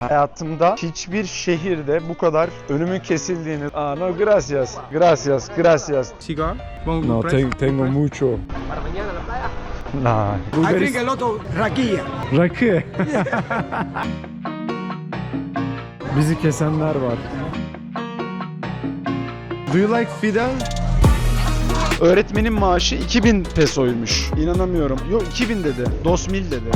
Hayatımda hiçbir şehirde bu kadar önümün kesildiğini... Ah, no, gracias. Gracias, gracias. Cigar? No, ten- tengo mucho. Nah. I drink a lot of rakia. Rakı. Bizi kesenler var. Do you like Fidel? Öğretmenin maaşı 2000 pesoymuş. İnanamıyorum. Yok 2000 dedi. Dos mil dedi.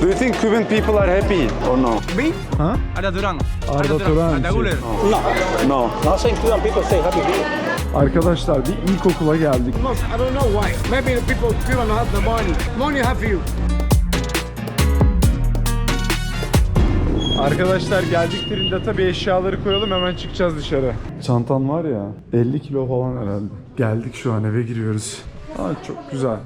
Do you think Cuban people are happy or no? Me? Ha? Ada Durang. Arda Turan. Ada Guler. No. No. Not saying Cuban people say happy. Arkadaşlar bir ilkokula geldik. I don't know why. Maybe the people Cuban have the money. Money have you. Arkadaşlar geldik Trinidad'a bir eşyaları koyalım hemen çıkacağız dışarı. Çantan var ya 50 kilo falan herhalde. Geldik şu an eve giriyoruz. Aa, çok güzel.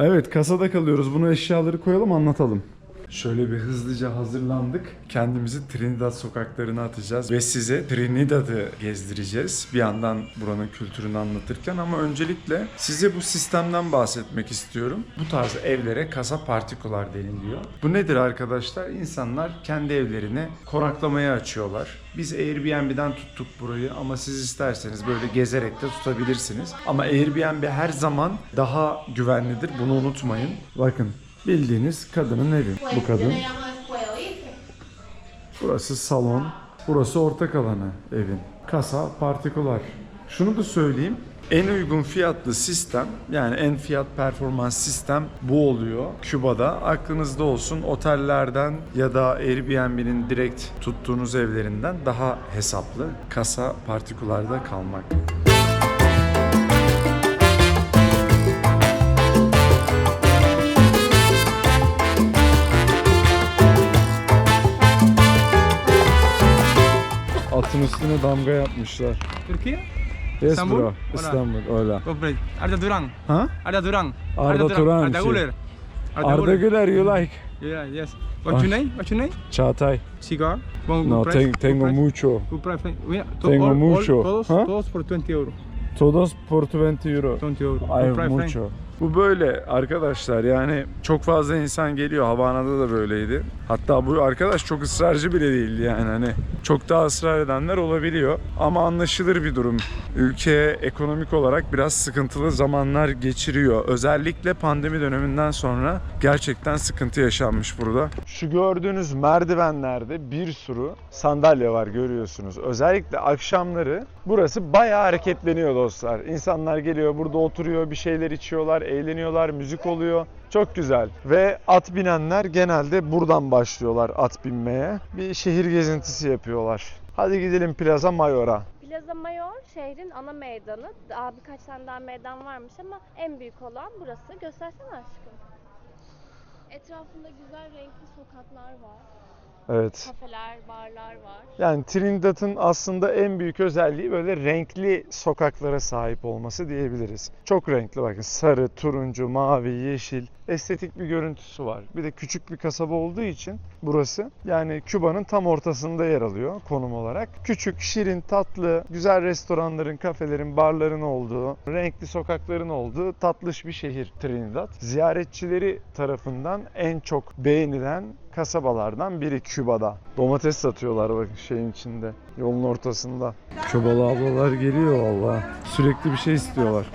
Evet kasada kalıyoruz. Bunu eşyaları koyalım anlatalım. Şöyle bir hızlıca hazırlandık. Kendimizi Trinidad sokaklarına atacağız ve size Trinidad'ı gezdireceğiz. Bir yandan buranın kültürünü anlatırken ama öncelikle size bu sistemden bahsetmek istiyorum. Bu tarz evlere kasa partikular deniliyor. Bu nedir arkadaşlar? İnsanlar kendi evlerini konaklamaya açıyorlar. Biz Airbnb'den tuttuk burayı ama siz isterseniz böyle gezerek de tutabilirsiniz. Ama Airbnb her zaman daha güvenlidir. Bunu unutmayın. Bakın bildiğiniz kadının evi. Bu kadın. Burası salon. Burası ortak alanı evin. Kasa partikular. Şunu da söyleyeyim. En uygun fiyatlı sistem yani en fiyat performans sistem bu oluyor. Küba'da aklınızda olsun otellerden ya da Airbnb'nin direkt tuttuğunuz evlerinden daha hesaplı kasa partikularda kalmak. Üstüne damga yapmışlar. Turki? Yes İstanbul? bro. İstanbul öyle. Go price. Ada Durang. Ha? Ada Durang. Arda Turan, şey. Guler. Arda Güler you like? Yeah, yes. What's your name? What's your name? Çağatay. Cigar? No, ten- tengo mucho. Tengo mucho. Todos, todos por 20 euro. Todos por 20 euro. 20 euro. Friend. mucho. Bu böyle arkadaşlar yani çok fazla insan geliyor. Havana'da da böyleydi. Hatta bu arkadaş çok ısrarcı bile değildi yani hani çok daha ısrar edenler olabiliyor. Ama anlaşılır bir durum. Ülke ekonomik olarak biraz sıkıntılı zamanlar geçiriyor. Özellikle pandemi döneminden sonra gerçekten sıkıntı yaşanmış burada. Şu gördüğünüz merdivenlerde bir sürü sandalye var görüyorsunuz. Özellikle akşamları burası bayağı hareketleniyor dostlar. İnsanlar geliyor burada oturuyor bir şeyler içiyorlar, eğleniyorlar, müzik oluyor. Çok güzel. Ve at binenler genelde buradan başlıyorlar at binmeye. Bir şehir gezintisi yapıyorlar. Hadi gidelim Plaza Mayor'a. Plaza Mayor şehrin ana meydanı. Daha birkaç tane daha meydan varmış ama en büyük olan burası. Göstersene aşkım. Etrafında güzel renkli sokaklar var. Evet. Kafeler, barlar var. Yani Trinidad'ın aslında en büyük özelliği böyle renkli sokaklara sahip olması diyebiliriz. Çok renkli bakın sarı, turuncu, mavi, yeşil estetik bir görüntüsü var. Bir de küçük bir kasaba olduğu için burası yani Küba'nın tam ortasında yer alıyor konum olarak. Küçük, şirin, tatlı, güzel restoranların, kafelerin, barların olduğu, renkli sokakların olduğu tatlış bir şehir Trinidad. Ziyaretçileri tarafından en çok beğenilen kasabalardan biri Küba'da. Domates satıyorlar bakın şeyin içinde. Yolun ortasında. Kübalı ablalar geliyor valla. Sürekli bir şey istiyorlar.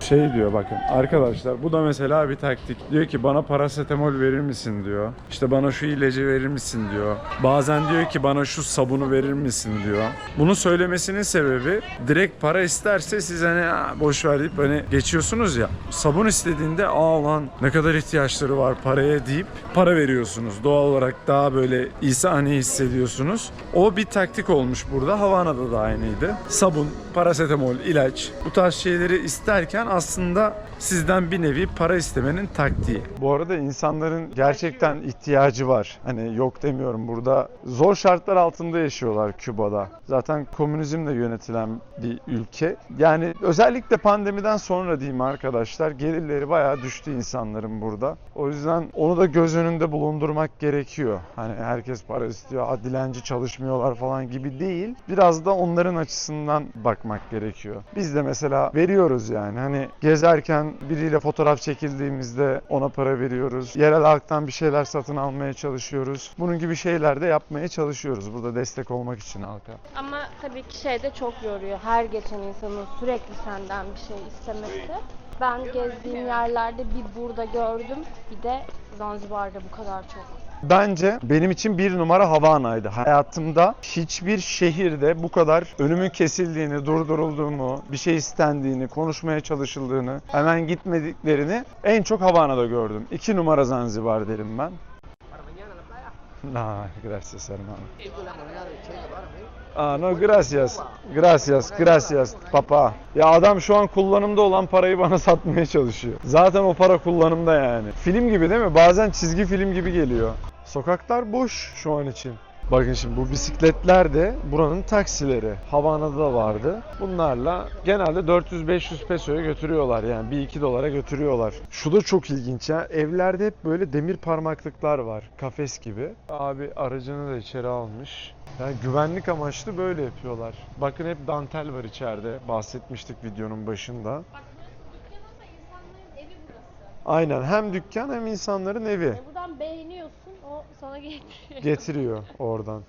Şey diyor bakın arkadaşlar bu da mesela bir taktik. Diyor ki bana parasetamol verir misin diyor. İşte bana şu ilacı verir misin diyor. Bazen diyor ki bana şu sabunu verir misin diyor. Bunu söylemesinin sebebi direkt para isterse siz hani "Aa, boş ver deyip hani geçiyorsunuz ya. Sabun istediğinde aa lan ne kadar ihtiyaçları var paraya deyip para veriyorsunuz. Doğal olarak daha böyle insani hissediyorsunuz. O bir taktik olmuş burada. Havana'da da aynıydı. Sabun, parasetamol, ilaç bu tarz şeyleri isterken aslında sizden bir nevi para istemenin taktiği. Bu arada insanların gerçekten ihtiyacı var. Hani yok demiyorum burada. Zor şartlar altında yaşıyorlar Küba'da. Zaten komünizmle yönetilen bir ülke. Yani özellikle pandemiden sonra diyeyim arkadaşlar gelirleri bayağı düştü insanların burada. O yüzden onu da göz önünde bulundurmak gerekiyor. Hani herkes para istiyor, "Aa, dilenci çalışmıyorlar falan gibi değil. Biraz da onların açısından bakmak gerekiyor. Biz de mesela veriyoruz yani. Hani gezerken biriyle fotoğraf çekildiğimizde ona para veriyoruz. Yerel halktan bir şeyler satın almaya çalışıyoruz. Bunun gibi şeyler de yapmaya çalışıyoruz. Burada destek olmak için halka. Ama tabii ki şey de çok yoruyor. Her geçen insanın sürekli senden bir şey istemesi. Ben gezdiğim yerlerde bir burada gördüm, bir de Zanzibar'da bu kadar çok. Bence benim için bir numara Havana'ydı. Hayatımda hiçbir şehirde bu kadar önümün kesildiğini, durdurulduğumu, bir şey istendiğini, konuşmaya çalışıldığını, hemen gitmediklerini en çok Havana'da gördüm. İki numara Zanzibar derim ben. No, gracias hermano. Ah, no, gracias. Gracias, gracias papa. Ya adam şu an kullanımda olan parayı bana satmaya çalışıyor. Zaten o para kullanımda yani. Film gibi değil mi? Bazen çizgi film gibi geliyor. Sokaklar boş şu an için. Bakın şimdi bu bisikletler de buranın taksileri. Havana'da da vardı. Bunlarla genelde 400-500 pesoya götürüyorlar yani 1-2 dolara götürüyorlar. Şu da çok ilginç ya. Evlerde hep böyle demir parmaklıklar var. Kafes gibi. Abi aracını da içeri almış. Yani güvenlik amaçlı böyle yapıyorlar. Bakın hep dantel var içeride. Bahsetmiştik videonun başında. Bak dükkan ama insanların evi burası. Aynen hem dükkan hem insanların evi. E sana getiriyor. Getiriyor oradan.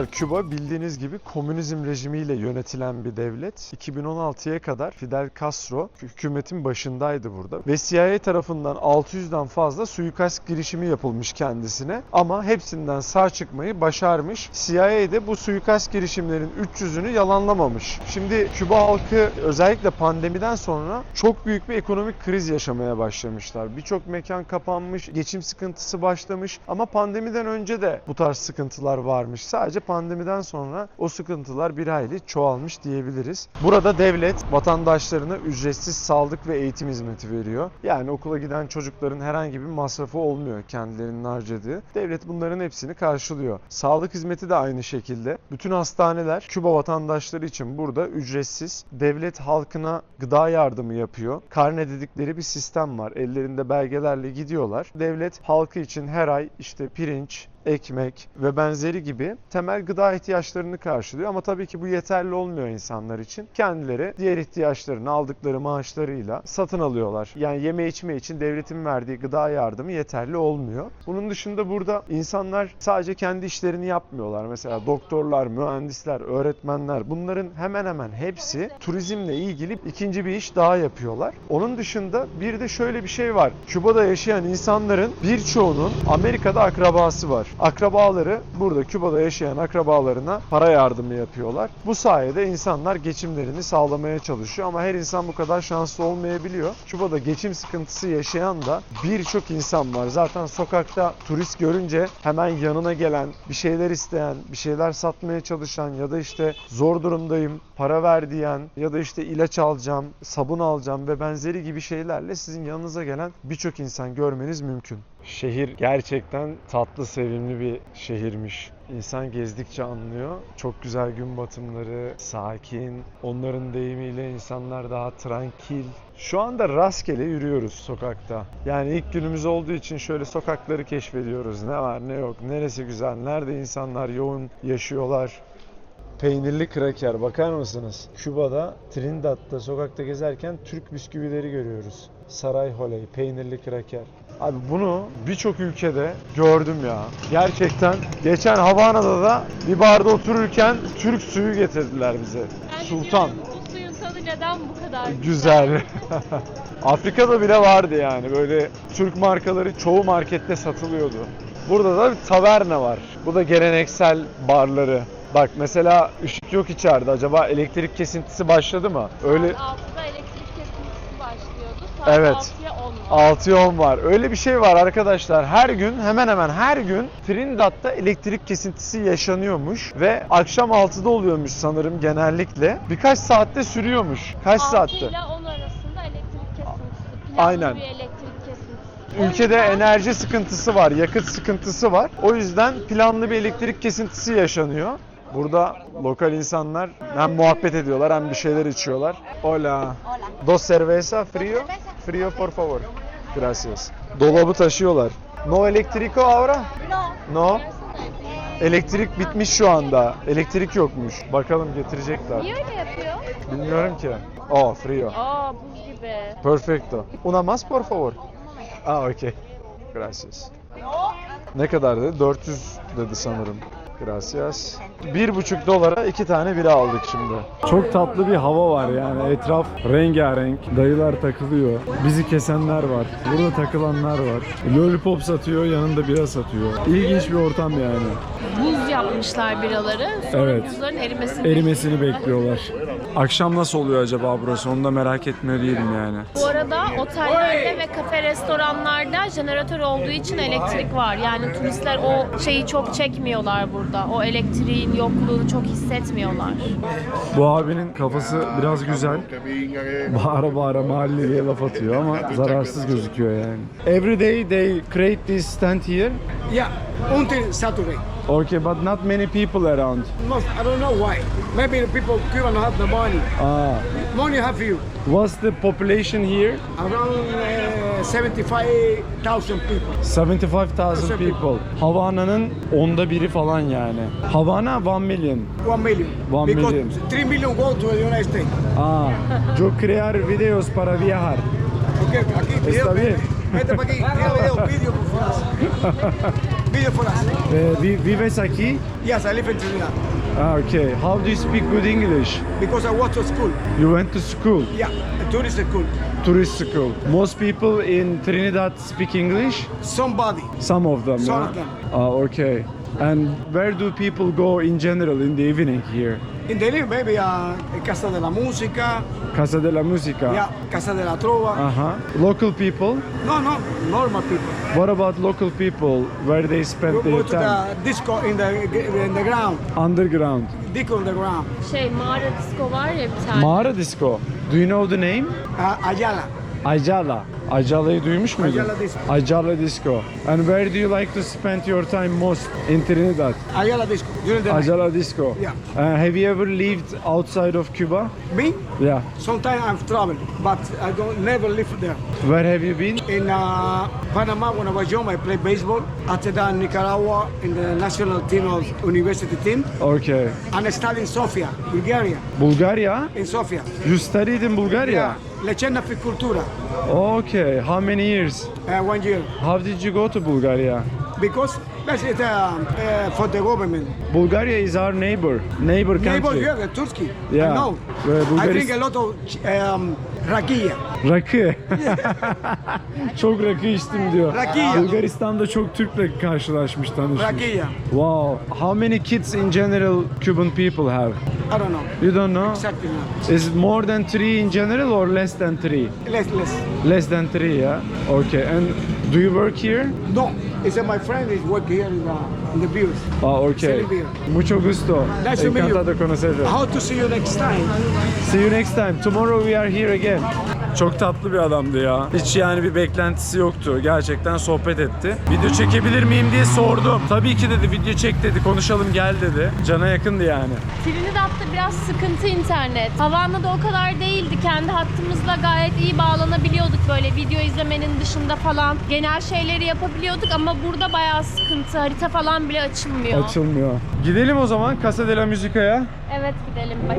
Dostlar Küba bildiğiniz gibi komünizm rejimiyle yönetilen bir devlet. 2016'ya kadar Fidel Castro hükümetin başındaydı burada. Ve CIA tarafından 600'den fazla suikast girişimi yapılmış kendisine. Ama hepsinden sağ çıkmayı başarmış. CIA de bu suikast girişimlerin 300'ünü yalanlamamış. Şimdi Küba halkı özellikle pandemiden sonra çok büyük bir ekonomik kriz yaşamaya başlamışlar. Birçok mekan kapanmış, geçim sıkıntısı başlamış. Ama pandemiden önce de bu tarz sıkıntılar varmış. Sadece pandemiden sonra o sıkıntılar bir hayli çoğalmış diyebiliriz. Burada devlet vatandaşlarına ücretsiz sağlık ve eğitim hizmeti veriyor. Yani okula giden çocukların herhangi bir masrafı olmuyor kendilerinin harcadığı. Devlet bunların hepsini karşılıyor. Sağlık hizmeti de aynı şekilde. Bütün hastaneler Küba vatandaşları için burada ücretsiz. Devlet halkına gıda yardımı yapıyor. Karne dedikleri bir sistem var. Ellerinde belgelerle gidiyorlar. Devlet halkı için her ay işte pirinç, ekmek ve benzeri gibi temel gıda ihtiyaçlarını karşılıyor. Ama tabii ki bu yeterli olmuyor insanlar için. Kendileri diğer ihtiyaçlarını aldıkları maaşlarıyla satın alıyorlar. Yani yeme içme için devletin verdiği gıda yardımı yeterli olmuyor. Bunun dışında burada insanlar sadece kendi işlerini yapmıyorlar. Mesela doktorlar, mühendisler, öğretmenler bunların hemen hemen hepsi turizmle ilgili ikinci bir iş daha yapıyorlar. Onun dışında bir de şöyle bir şey var. Küba'da yaşayan insanların birçoğunun Amerika'da akrabası var. Akrabaları burada Küba'da yaşayan akrabalarına para yardımı yapıyorlar. Bu sayede insanlar geçimlerini sağlamaya çalışıyor ama her insan bu kadar şanslı olmayabiliyor. Küba'da geçim sıkıntısı yaşayan da birçok insan var. Zaten sokakta turist görünce hemen yanına gelen, bir şeyler isteyen, bir şeyler satmaya çalışan ya da işte zor durumdayım, para ver diyen ya da işte ilaç alacağım, sabun alacağım ve benzeri gibi şeylerle sizin yanınıza gelen birçok insan görmeniz mümkün. Şehir gerçekten tatlı, sevimli bir şehirmiş. İnsan gezdikçe anlıyor. Çok güzel gün batımları, sakin. Onların deyimiyle insanlar daha tranquil. Şu anda rastgele yürüyoruz sokakta. Yani ilk günümüz olduğu için şöyle sokakları keşfediyoruz. Ne var ne yok, neresi güzel, nerede insanlar yoğun yaşıyorlar. Peynirli kraker bakar mısınız? Küba'da, Trinidad'da sokakta gezerken Türk bisküvileri görüyoruz. Saray Holey, peynirli kraker. Abi bunu birçok ülkede gördüm ya. Gerçekten geçen Havana'da da bir barda otururken Türk suyu getirdiler bize. Sultan. Bu suyun tadı neden bu kadar Güzel. Afrika'da bile vardı yani böyle Türk markaları çoğu markette satılıyordu. Burada da bir taverna var. Bu da geleneksel barları. Bak mesela ışık yok içeride. Acaba elektrik kesintisi başladı mı? Öyle Saat 6'da elektrik. Saat Evet. 6'ya 10 var. 6 yol var. Öyle bir şey var arkadaşlar. Her gün hemen hemen her gün Trinidad'da elektrik kesintisi yaşanıyormuş ve akşam 6'da oluyormuş sanırım genellikle. Birkaç saatte sürüyormuş. Kaç 6 saatte? ile 10 arasında elektrik planlı Aynen. bir elektrik kesintisi. Ülkede yüzden- enerji sıkıntısı var, yakıt sıkıntısı var. O yüzden planlı bir elektrik kesintisi yaşanıyor. Burada lokal insanlar hem muhabbet ediyorlar hem bir şeyler içiyorlar. Hola. Dos cerveza frío. Frío por favor. Gracias. Dolabı taşıyorlar. No electrico ahora? No. Elektrik bitmiş şu anda. Elektrik yokmuş. Bakalım getirecekler. Niye öyle yapıyor? Bilmiyorum ki. Oh, frío. Aa buz gibi. Perfecto. Una más por favor. Ah, okey. Gracias. Ne kadar dedi? 400 dedi sanırım. Gracias. Bir buçuk dolara iki tane bira aldık şimdi. Çok tatlı bir hava var yani. Etraf rengarenk. Dayılar takılıyor. Bizi kesenler var. Burada takılanlar var. Lollipop satıyor, yanında bira satıyor. İlginç bir ortam yani. Buz yapmışlar biraları. Sonra Evet. buzların erimesini Erimesini bekliyorlar. Akşam nasıl oluyor acaba burası? Onu da merak etmiyor değilim yani. Bu arada otellerde ve kafe restoranlarda jeneratör olduğu için elektrik var. Yani turistler o şeyi çok çekmiyorlar burada. O elektriğin yokluğunu çok hissetmiyorlar. Bu abinin kafası biraz güzel. Bağıra bağıra mahalleliye laf atıyor ama zararsız gözüküyor yani. Every day they create this stand here. Yeah, until Saturday. Okay, but not many people around. Most, I don't know why. Maybe the people Cuba don't have the money. Ah, Money have you. what's the population here? Around uh, 75,000 people. 75,000 people. Havana'nın onda biri falan yani. Havana 1 million. One million. One because million. three million go to the United States. Ah, yo crear videos para viajar. Ok, aquí, Está bien. Vete para aquí, tira video, video for us. Video for us. Eh, vives aquí? Yes, I live in Trinidad. Ah, okay. How do you speak good English? Because I went to school. You went to school. Yeah, a tourist school. Tourist school. Most people in Trinidad speak English. Somebody. Some of them. Some yeah? of them. Ah, okay. And where do people go in general in the evening here? In the live, maybe uh, Casa de la Música. Casa de la Música. Yeah, Casa de la Trova. Uh-huh. Local people. No, no, normal people. What about local people where they spend Go, their go to time? the disco in the in the ground. Underground. Disco on the ground. Şey mağara disco var ya bir tane. Mağara disco. Do you know the name? Uh, Ayala. Ayala. Ayala'yı duymuş muydun? Ayala disco. Ayala disco. And where do you like to spend your time most in Trinidad? Ayala disco. During the. Ayala disco. Yeah. Uh, have you ever lived outside of Cuba? Me? Yeah. Sometimes I've traveled, but I don't never live there. Where have you been? In uh, Panama, when I was young, I played baseball. After that, Nicaragua, in the national team of university team. Okay. And I studied in Sofia, Bulgaria. Bulgaria? In Sofia. You studied in Bulgaria? Lecena Cultura. Okay. How many years? Uh, one year. How did you go to Bulgaria? Because that's it uh, uh, for the government. Bulgaria is our neighbor. Neighbor country. Neighbor, yeah, Turkey. Yeah. I know. Well, I drink a lot of um, rakia. Rakı. çok rakı içtim diyor. Rakı. Bulgaristan'da çok Türk'le karşılaşmış tanışmış. Rakia. Wow. How many kids in general Cuban people have? I don't know. You don't know? Exactly now. Is it more than three in general or less than three? Less, less. Less than three, yeah? Okay. And do you work here? No, it's uh, my friend is working here in the, in the beers. Ah, okay. Beer. Mucho gusto. Nice. Encantado conocerlo. How to see you next time? See you next time. Tomorrow we are here again. Çok tatlı bir adamdı ya. Hiç yani bir beklentisi yoktu. Gerçekten sohbet etti. Video çekebilir miyim diye sordum. Tabii ki dedi video çek dedi. Konuşalım gel dedi. Cana yakındı yani. Trinidad'da biraz sıkıntı internet. Havana'da o kadar değildi. Kendi hattımızla gayet iyi bağlanabiliyorduk böyle video izlemenin dışında falan. Genel şeyleri yapabiliyorduk ama burada bayağı sıkıntı. Harita falan bile açılmıyor. Açılmıyor. Gidelim o zaman Casa de la Musica'ya. Evet gidelim bak.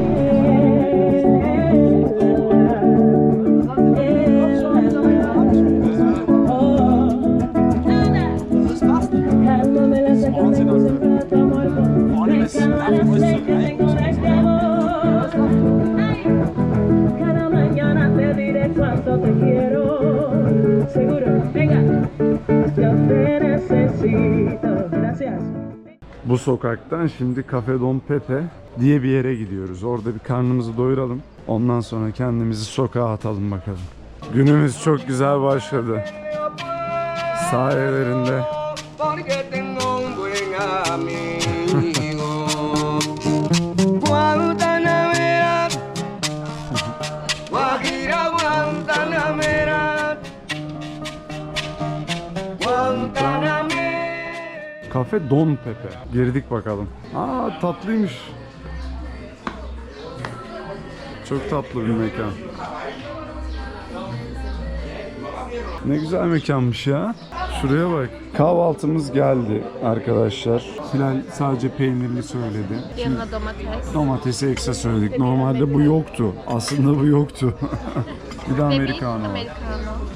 Bu sokaktan şimdi Cafe Don Pepe diye bir yere gidiyoruz. Orada bir karnımızı doyuralım. Ondan sonra kendimizi sokağa atalım bakalım. Günümüz çok güzel başladı. Sayelerinde. Kafe Don Pepe. Girdik bakalım. Aa tatlıymış. Çok tatlı bir mekan. Ne güzel mekanmış ya. Şuraya bak. Kahvaltımız geldi arkadaşlar. Hilal sadece peynirli söyledi. Yanına domates. Domatesi ekstra söyledik. Normalde bu yoktu. Aslında bu yoktu. bir de americano. Americano.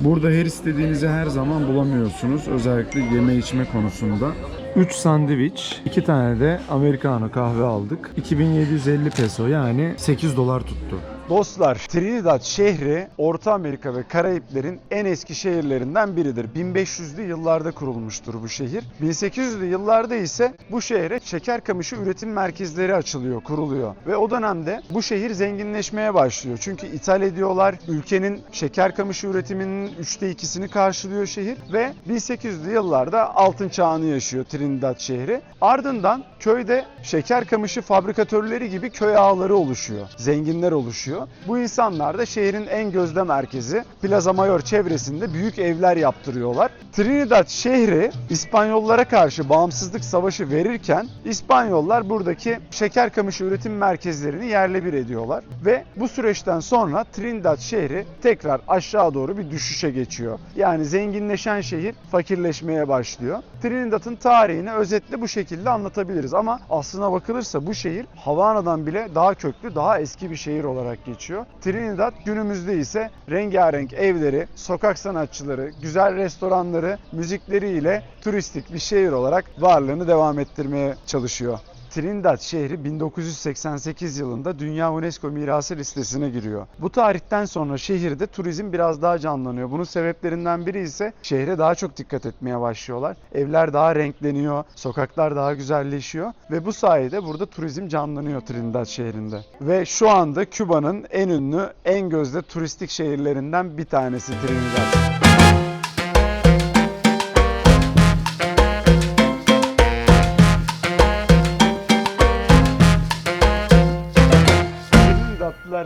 Burada her istediğinizi her zaman bulamıyorsunuz. Özellikle yeme içme konusunda. 3 sandviç, 2 tane de americano kahve aldık. 2750 peso yani 8 dolar tuttu. Dostlar, Trinidad şehri Orta Amerika ve Karayiplerin en eski şehirlerinden biridir. 1500'lü yıllarda kurulmuştur bu şehir. 1800'lü yıllarda ise bu şehre şeker kamışı üretim merkezleri açılıyor, kuruluyor. Ve o dönemde bu şehir zenginleşmeye başlıyor. Çünkü ithal ediyorlar. Ülkenin şeker kamışı üretiminin üçte ikisini karşılıyor şehir. Ve 1800'lü yıllarda altın çağını yaşıyor Trinidad şehri. Ardından köyde şeker kamışı fabrikatörleri gibi köy ağları oluşuyor. Zenginler oluşuyor. Bu insanlar da şehrin en gözde merkezi Plaza Mayor çevresinde büyük evler yaptırıyorlar. Trinidad şehri İspanyollara karşı bağımsızlık savaşı verirken İspanyollar buradaki şeker kamışı üretim merkezlerini yerle bir ediyorlar ve bu süreçten sonra Trinidad şehri tekrar aşağı doğru bir düşüşe geçiyor. Yani zenginleşen şehir fakirleşmeye başlıyor. Trinidad'ın tarihini özetle bu şekilde anlatabiliriz ama aslına bakılırsa bu şehir Havana'dan bile daha köklü, daha eski bir şehir olarak geçiyor. Trinidad günümüzde ise rengarenk evleri, sokak sanatçıları, güzel restoranları, müzikleriyle turistik bir şehir olarak varlığını devam ettirmeye çalışıyor. Trinidad şehri 1988 yılında Dünya UNESCO Mirası listesine giriyor. Bu tarihten sonra şehirde turizm biraz daha canlanıyor. Bunun sebeplerinden biri ise şehre daha çok dikkat etmeye başlıyorlar. Evler daha renkleniyor, sokaklar daha güzelleşiyor ve bu sayede burada turizm canlanıyor Trinidad şehrinde. Ve şu anda Küba'nın en ünlü, en gözde turistik şehirlerinden bir tanesi Trinidad.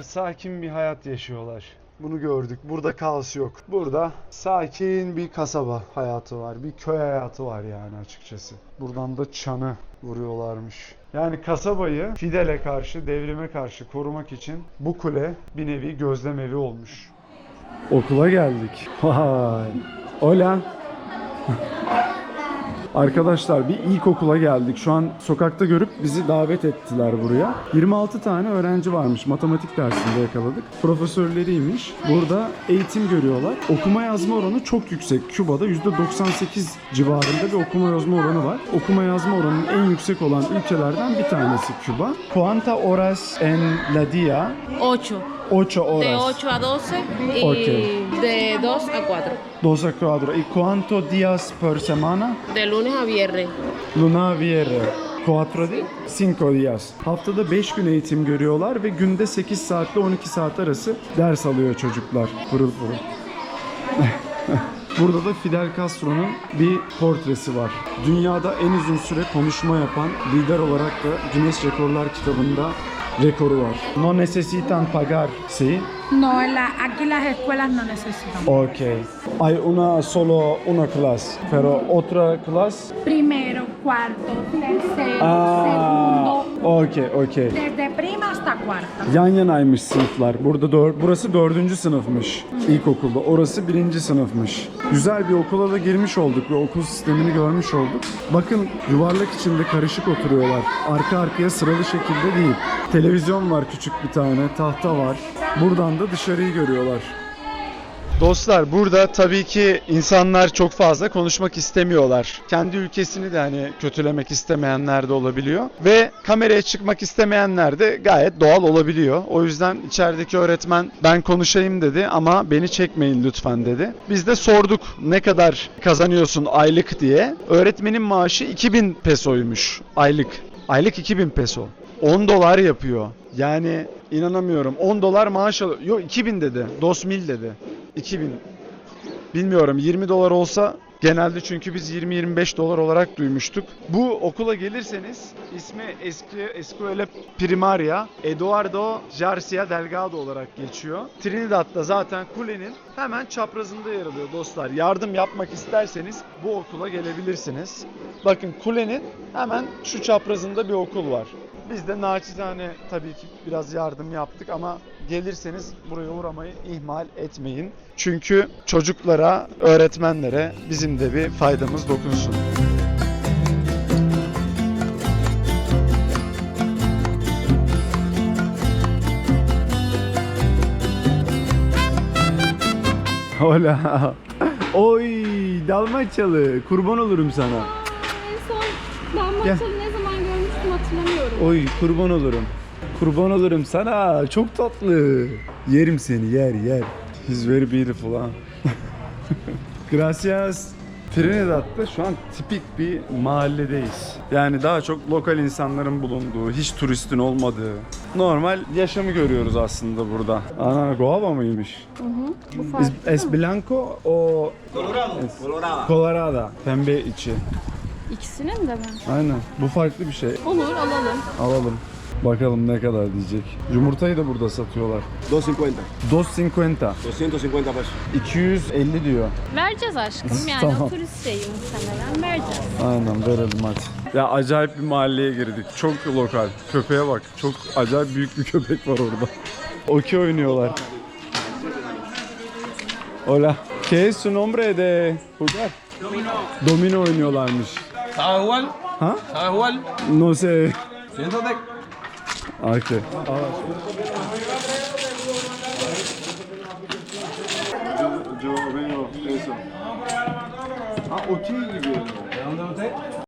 Sakin bir hayat yaşıyorlar. Bunu gördük. Burada kaos yok. Burada sakin bir kasaba hayatı var. Bir köy hayatı var yani açıkçası. Buradan da çanı vuruyorlarmış. Yani kasabayı Fidel'e karşı, devrime karşı korumak için bu kule bir nevi gözlem evi olmuş. Okula geldik. Vay. Hola. Arkadaşlar bir ilkokula geldik. Şu an sokakta görüp bizi davet ettiler buraya. 26 tane öğrenci varmış. Matematik dersinde yakaladık. Profesörleriymiş. Burada eğitim görüyorlar. Okuma yazma oranı çok yüksek. Küba'da %98 civarında bir okuma yazma oranı var. Okuma yazma oranının en yüksek olan ülkelerden bir tanesi Küba. Cuanta horas en la dia? 8. 8 De horas. 8 a 12 y Ok. de 2 a 4. Dos a cuatro. ¿Y cuántos días por semana? De lunes a viernes. Luna Viere. Cuatro di? Cinco días. Haftada 5 gün eğitim görüyorlar ve günde 8 saatle 12 saat arası ders alıyor çocuklar. Pırıl pırıl. Burada da Fidel Castro'nun bir portresi var. Dünyada en uzun süre konuşma yapan lider olarak da Guinness Rekorlar kitabında No necesitan pagar, sí? No, en la, aquí las escuelas no necesitan. Okay. Hay una solo una clase, pero otra clase Primero, cuarto, tercero, Aa, segundo, okey, okey. desde cuarta. Yan yanaymış sınıflar. Burada dör- burası dördüncü sınıfmış ilkokulda. Orası birinci sınıfmış. Güzel bir okula da girmiş olduk ve okul sistemini görmüş olduk. Bakın yuvarlak içinde karışık oturuyorlar. Arka arkaya sıralı şekilde değil. Televizyon var küçük bir tane, tahta var. Buradan da dışarıyı görüyorlar. Dostlar burada tabii ki insanlar çok fazla konuşmak istemiyorlar. Kendi ülkesini de hani kötülemek istemeyenler de olabiliyor. Ve kameraya çıkmak istemeyenler de gayet doğal olabiliyor. O yüzden içerideki öğretmen ben konuşayım dedi ama beni çekmeyin lütfen dedi. Biz de sorduk ne kadar kazanıyorsun aylık diye. Öğretmenin maaşı 2000 pesoymuş aylık. Aylık 2000 peso. 10 dolar yapıyor. Yani inanamıyorum. 10 dolar maaş alıyor. Yok 2000 dedi. Dos mil dedi. 2000. Bilmiyorum 20 dolar olsa Genelde çünkü biz 20-25 dolar olarak duymuştuk. Bu okula gelirseniz ismi eski Escuela Primaria Eduardo Garcia Delgado olarak geçiyor. Trinidad'da zaten kulenin hemen çaprazında yer alıyor dostlar. Yardım yapmak isterseniz bu okula gelebilirsiniz. Bakın kulenin hemen şu çaprazında bir okul var. Biz de naçizane tabii ki biraz yardım yaptık ama gelirseniz buraya uğramayı ihmal etmeyin. Çünkü çocuklara, öğretmenlere bizim de bir faydamız dokunsun. Hola. Oy Dalmaçyalı. Kurban olurum sana. En son Dalmaçyalı ne zaman görmüştüm hatırlamıyorum. Oy kurban olurum. Kurban olurum sana. Çok tatlı. Yerim seni yer yer. He's very beautiful ha. Gracias. Trinidad'da şu an tipik bir mahalledeyiz. Yani daha çok lokal insanların bulunduğu, hiç turistin olmadığı, normal yaşamı görüyoruz aslında burada. Ana guava mıymış? Bu Es, es blanco o Colorado. Es- Colorado. colorada, pembe içi. İkisinin de mi? Aynen. Bu farklı bir şey. Olur alalım. Alalım. Bakalım ne kadar diyecek. Yumurtayı da burada satıyorlar. 250. 250. 250 pesos. 250 diyor. Vereceğiz aşkım. Yani Tamam. o turist şeyi muhtemelen vereceğiz. Aynen verelim hadi. Ya acayip bir mahalleye girdik. Çok lokal. Köpeğe bak. Çok acayip büyük bir köpek var orada. Okey oynuyorlar. Hola. ¿Qué es su nombre de jugar? Domino. Domino oynuyorlarmış. ¿Sabes jugar? Ha? ¿Sabes jugar? No sé. Siéntate. Okay. Yo veo eso. Ah, okey gibi.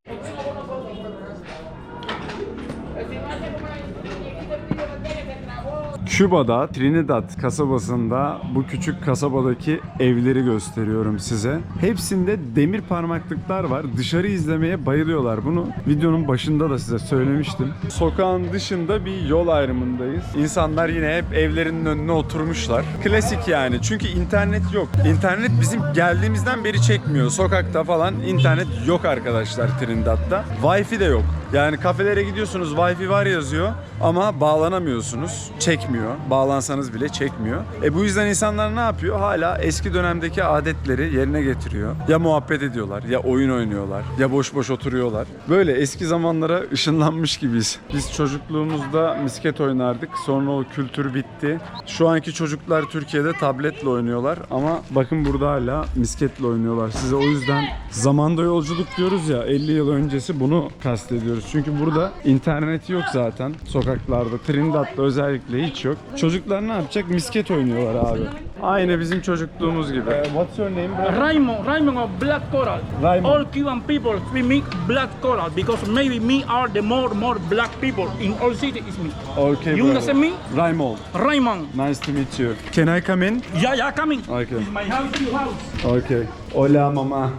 Küba'da, Trinidad kasabasında bu küçük kasabadaki evleri gösteriyorum size. Hepsinde demir parmaklıklar var. Dışarı izlemeye bayılıyorlar. Bunu videonun başında da size söylemiştim. Sokağın dışında bir yol ayrımındayız. İnsanlar yine hep evlerinin önüne oturmuşlar. Klasik yani. Çünkü internet yok. İnternet bizim geldiğimizden beri çekmiyor. Sokakta falan internet yok arkadaşlar Trinidad'da. Wi-Fi de yok. Yani kafelere gidiyorsunuz Wi-Fi var yazıyor ama bağlanamıyorsunuz. Çekmiyor. Bağlansanız bile çekmiyor. E bu yüzden insanlar ne yapıyor? Hala eski dönemdeki adetleri yerine getiriyor. Ya muhabbet ediyorlar, ya oyun oynuyorlar, ya boş boş oturuyorlar. Böyle eski zamanlara ışınlanmış gibiyiz. Biz çocukluğumuzda misket oynardık. Sonra o kültür bitti. Şu anki çocuklar Türkiye'de tabletle oynuyorlar ama bakın burada hala misketle oynuyorlar. Size o yüzden zamanda yolculuk diyoruz ya 50 yıl öncesi bunu kastediyoruz. Çünkü burada internet yok zaten sokaklarda. Trinidad'da özellikle hiç yok. Çocuklar ne yapacak? Misket oynuyorlar abi. Aynı bizim çocukluğumuz gibi. What's your name bro? Raymond, Raymond of Black Coral. Raymond. All Cuban people speak me Black Coral because maybe me are the more more black people in all city is me. Okay, You bro. understand me? Raymond. Raymond. Nice to meet you. Can I come in? Yeah, yeah, coming. Okay. My house, your house. Okay. Hola mamá.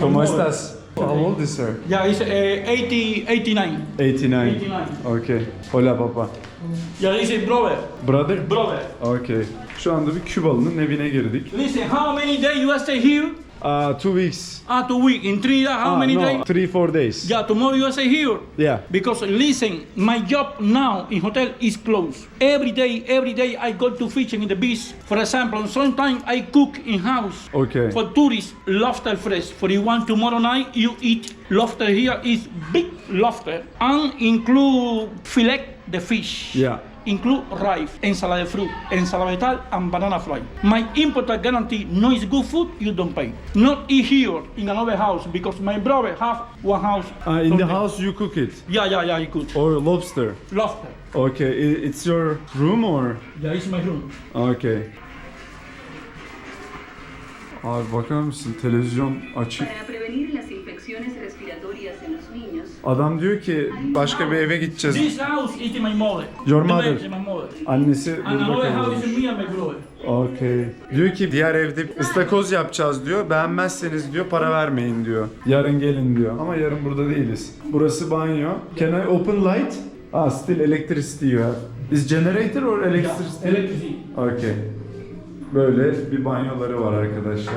¿Cómo estás? How old is her? Yeah, it's uh, 80, 89. 89. 89. Okay. Hola papa. Yeah, this is brother. Brother? Brother. Okay. Şu anda bir Kübalı'nın evine girdik. Listen, how many days you stay here? Uh, two weeks. Ah, two weeks. In Trinidad, how Ah, many no, days? Three, four days. Yeah, tomorrow you stay here. Yeah. Because listen, my job now in hotel is closed. Every day, every day I go to fishing in the beach. For example, sometimes I cook in house. Okay. For tourists, lobster fresh. For you want tomorrow night, you eat lobster here is big lobster and include fillet the fish. Yeah. Include rice, ensalada de fruit, ensalada vegetal, and banana fry. My importer guarantee no is good food, you don't pay. Not eat here in another house because my brother have one house. Uh, in the there. house you cook it. Yeah, yeah, yeah, you could. Or lobster. Lobster. Okay. It's your room or? Yeah, it's my room. Okay. Abi bakar mısın? Televizyon açık. Para prevenir las infecciones respiratorias en los niños, Adam diyor ki başka bir eve gideceğiz. This house is my mother. Your The mother. my mother. Annesi And burada another house kalıyormuş. is me and my brother. Diyor ki diğer evde ıstakoz yapacağız diyor. Beğenmezseniz diyor para vermeyin diyor. Yarın gelin diyor. Ama yarın burada değiliz. Burası banyo. Can I open light? Ah, still electricity you have. Is generator or electricity? Electricity. Okay. Böyle bir banyoları var arkadaşlar.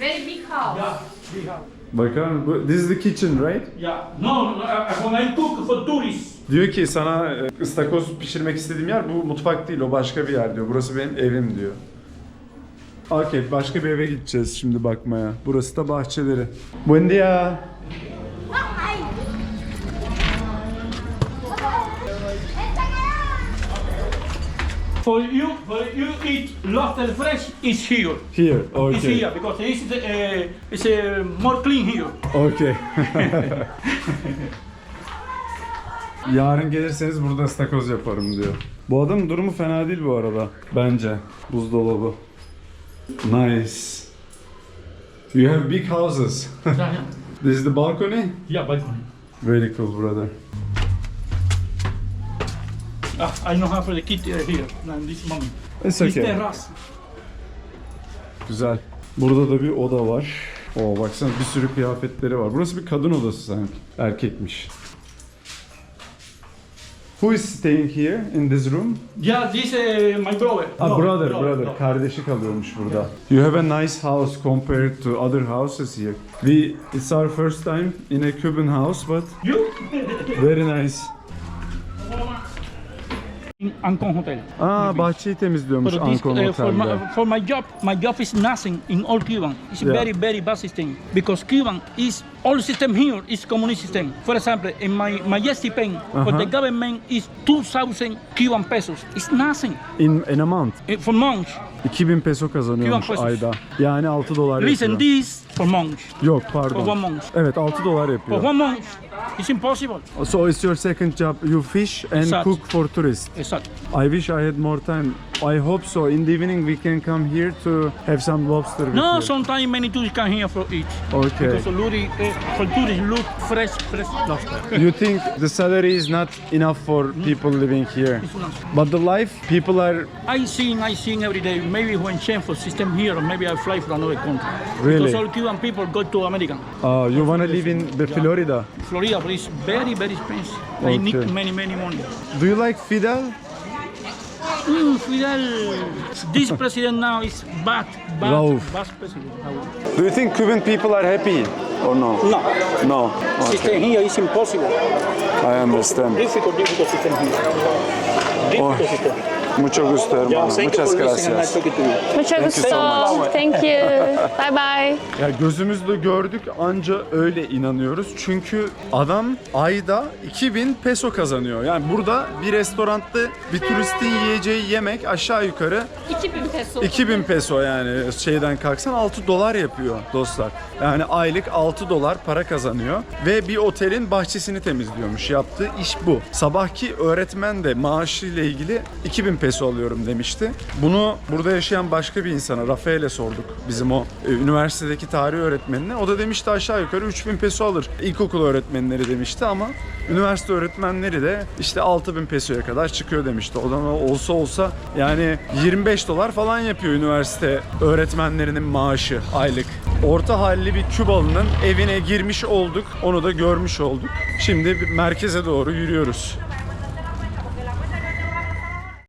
Yeah, big house. Bakın bu this is the kitchen right? Yeah. No, no, uh, when I cook for tourists. Diyor ki sana e, ıstakoz pişirmek istediğim yer bu mutfak değil o başka bir yer diyor. Burası benim evim diyor. Okey başka bir eve gideceğiz şimdi bakmaya. Burası da bahçeleri. Buen dia. For you, for you eat lobster fresh is here. Here. It's Okay. here because it's uh, it's uh, more clean here. Okay. Yarın gelirseniz burada ıstakoz yaparım diyor. Bu adamın durumu fena değil bu arada. Bence. Buzdolabı. Nice. You have big houses. yeah. This is the balcony? Yeah, balcony. Very cool brother. Ah, I don't have the kit uh, here at this moment. It's It's okay. terrace. Güzel. Burada da bir oda var. Oo baksana bir sürü kıyafetleri var. Burası bir kadın odası sanki. Erkekmiş. Who is staying here in this room? Yeah, this uh, my brother. Ah, No, brother, brother. no. Kardeşi kalıyormuş burada. You have a nice house compared to other houses here. We, it's our first time in a Cuban house, but You? very nice. Ancon Hotel. Aa, bahçeyi temizliyormuş For, this, uh, for, my, for my job, my job is nothing in all Cuban. It's Yeah. very, very bad system because Cuban is all system here is communist system. For example, in my my stipend for Uh-huh. the government is two thousand Cuban pesos. It's nothing In, in a month. Uh, for months. 2000 peso kazanıyormuş Cuban pesos. ayda. Yani 6 dolar Listen, yapıyor. this for months. Yok pardon. month. Evet 6 dolar For yapıyor. month, it's impossible. So it's your second job. You fish and Exact. cook for tourists. Exactly. I wish I had more time. I hope so. In the evening we can come here to have some lobster with No, you. sometimes many tourists come here for eat. Okay. Because Luri, uh, for tourists look fresh, fresh lobster. You think the salary is not enough for people living here? It's not. But the life, people are I sing, I sing every day. Maybe when change for system here, maybe I fly for another country. Really? Because all Cuban people go to America, uh, you wanna live in the Florida. Florida, but it's very, very expensive. I need many, many money. Do you like Fidel? Mm, Fidel, this president now is bad, bad, Rauf. bad president. Do you think Cuban people are happy or no? No, No. system here is impossible. I understand. Difficult, difficult system here. Difficult Oh. system. Mucho gusto, hermano. Thank you Muchas gracias. You. Mucho you so gusto. Thank you. Bye bye. Ya gözümüzle gördük anca öyle inanıyoruz. Çünkü adam ayda 2000 peso kazanıyor. Yani burada bir restoranda bir turistin yiyeceği yemek aşağı yukarı 2000 peso. 2000 peso yani şeyden kalksan 6 dolar yapıyor dostlar. Yani aylık 6 dolar para kazanıyor ve bir otelin bahçesini temizliyormuş. Yaptığı iş bu. Sabahki öğretmen de maaşıyla ilgili 2000 peso alıyorum demişti. Bunu burada yaşayan başka bir insana Rafael'e sorduk. Bizim o e, üniversitedeki tarih öğretmenine. O da demişti aşağı yukarı 3000 peso alır. İlkokul öğretmenleri demişti ama üniversite öğretmenleri de işte 6000 pesoya kadar çıkıyor demişti. O da olsa olsa yani 25 dolar falan yapıyor üniversite öğretmenlerinin maaşı aylık. Orta halli bir Kübalı'nın evine girmiş olduk. Onu da görmüş olduk. Şimdi merkeze doğru yürüyoruz.